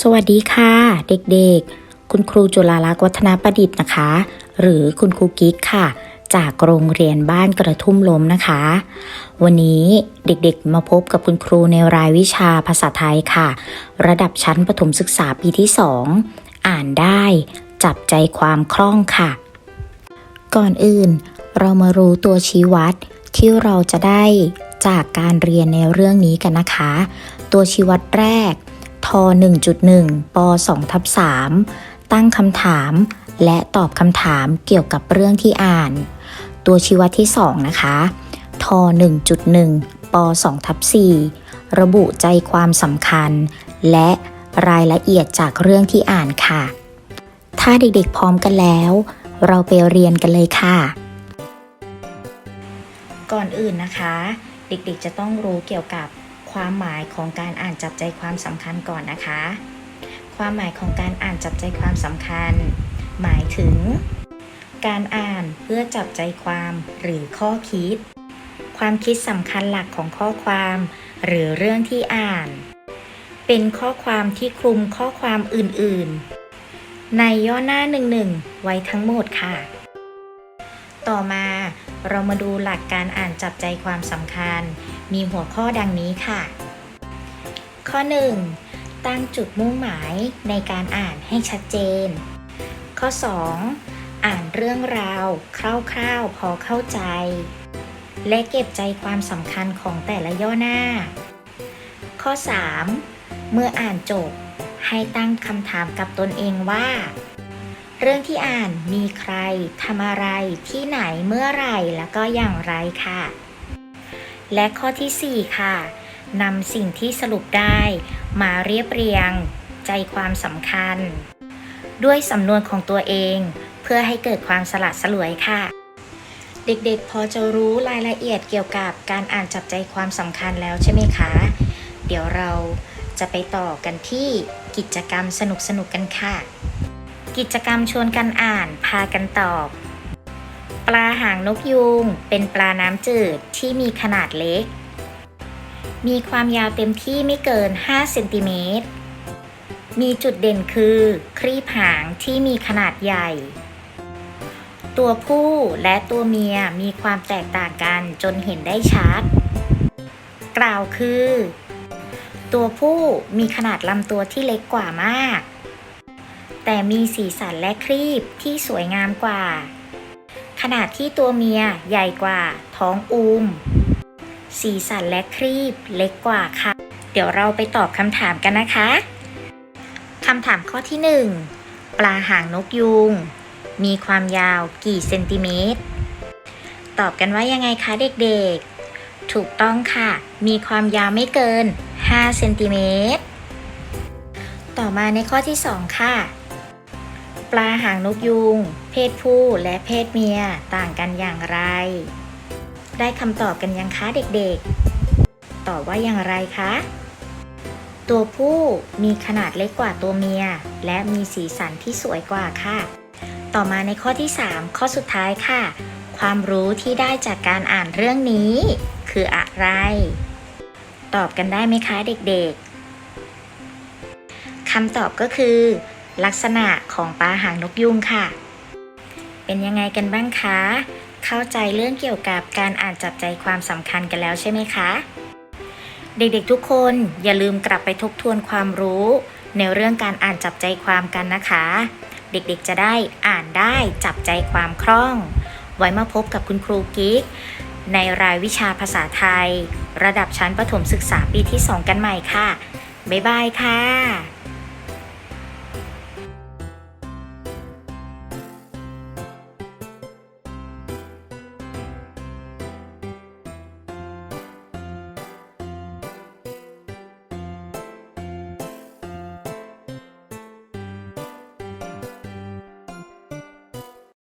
สวัสดีค่ะ เด็กๆ คุณครูจุฬาลักษณ์วัฒนประดิษฐ์นะคะ หรือคุณครูกิ๊กค่ะ จากโรงเรียนบ้านกระทุ่มล้มนะคะ วันนี้เด็กๆ มาพบกับคุณครูในรายวิชาภาษาไทยค่ะ ระดับชั้นประถมศึกษาปีที่ 2 อ่านได้ จับใจความคล่องค่ะ ก่อนอื่น เรามารู้ตัวชี้วัดที่เราจะได้จากการเรียนในเรื่องนี้กันนะคะ ตัวชี้วัดแรก ท1.1 ป 2 ทับ 3 ตั้งคำถาม และตอบคำถามเกี่ยวกับเรื่องที่อ่าน ตัวชี้วัดที่ 2 นะคะท1.1 ป 2 ทับ 4 ระบุใจความสำคัญ และรายละเอียดจากเรื่องที่อ่านค่ะ ถ้าเด็กๆพร้อมกันแล้ว เราไปเรียนกันเลยค่ะ ก่อนอื่นนะคะ เด็กๆจะต้องรู้เกี่ยวกับ ความหมายของการอ่านจับใจความสำคัญก่อนนะคะ ความหมายของการอ่านจับใจความสำคัญ หมายถึง การอ่านเพื่อจับใจความหรือข้อคิด ความคิดสำคัญหลักของข้อความ หรือเรื่องที่อ่าน เป็นข้อความที่คลุมข้อความอื่นๆ ในย่อหน้าหนึ่งๆไว้ทั้งหมดค่ะ ต่อมาเรามาดูหลักการอ่านจับใจความสำคัญ มีหัวข้อดังนี้ค่ะ ข้อ 1. ตั้งจุดมุ่งหมายในการอ่านให้ชัดเจน ข้อ 2. อ่านเรื่องราว คร่าวๆพอเข้าใจ และเก็บใจความสำคัญของแต่ละย่อหน้า ข้อ 3. เมื่ออ่านจบ ให้ตั้งคำถามกับตนเองว่าเรื่องที่อ่านมีใครทำอะไรที่ไหนเมื่อไหร่แล้วก็อย่างไรค่ะ และข้อที่ 4 ค่ะนำสิ่งที่สรุปได้ มาเรียบเรียง ใจความสำคัญ ด้วยสำนวนของตัวเอง เพื่อให้เกิดความสละสลวยค่ะ เด็กๆ พอจะรู้รายละเอียดเกี่ยวกับการอ่านจับใจความสำคัญแล้วใช่ไหมคะ เดี๋ยวเราจะไปต่อกันที่กิจกรรมสนุกๆกันค่ะ กิจกรรมชวนกันอ่านพากันตอบ ปลาหางนกยูงเป็นปลาน้ำจืดที่มีขนาดเล็ก มีความยาวเต็มที่ไม่เกิน 5 เซนติเมตร มีจุดเด่นคือครีบหางที่มีขนาดใหญ่ ตัวผู้และตัวเมียมีความแตกต่างกันจนเห็นได้ชัด กล่าวคือ ตัวผู้มีขนาดลำตัวที่เล็กกว่ามาก แต่มีสีสันและครีบที่สวยงามกว่า ขนาดที่ตัวเมียใหญ่กว่าท้องอูม สีสันและครีบเล็กกว่าค่ะ เดี๋ยวเราไปตอบคำถามกันนะคะคำถามข้อที่ 1 ปลาหางนกยูง มีความยาวกี่เซนติเมตร ตอบกันว่ายังไงคะเด็กๆ ถูกต้องค่ะ มีความยาวไม่เกิน 5 เซนติเมตร ต่อมาในข้อที่ 2 ค่ะ ปลาหางนกยูง เพศผู้และเพศเมียต่างกันอย่างไร ได้คำตอบกันยังคะเด็กๆ ตอบว่าอย่างไรคะ ตัวผู้มีขนาดเล็กกว่าตัวเมีย และมีสีสันที่สวยกว่าค่ะ ต่อมาในข้อที่ 3 ข้อสุดท้ายค่ะ ความรู้ที่ได้จากการอ่านเรื่องนี้ คืออะไร ตอบกันได้ไหมคะเด็กๆคำตอบก็คือ ลักษณะของปลาหางนกยุงค่ะ เป็นยังไงกันบ้างคะ เข้าใจเรื่องเกี่ยวกับการอ่านจับใจความสำคัญกันแล้วใช่ไหมคะ เด็กๆทุกคนอย่าลืมกลับไปทบทวนความรู้ ในเรื่องการอ่านจับใจความกันนะคะ เด็กๆจะได้อ่านได้จับใจความคล่อง ไว้มาพบกับคุณครูกิ๊กในรายวิชาภาษาไทย ระดับชั้นประถมศึกษาปีที่ 2 กันใหม่ค่ะ บ๊ายบายค่ะ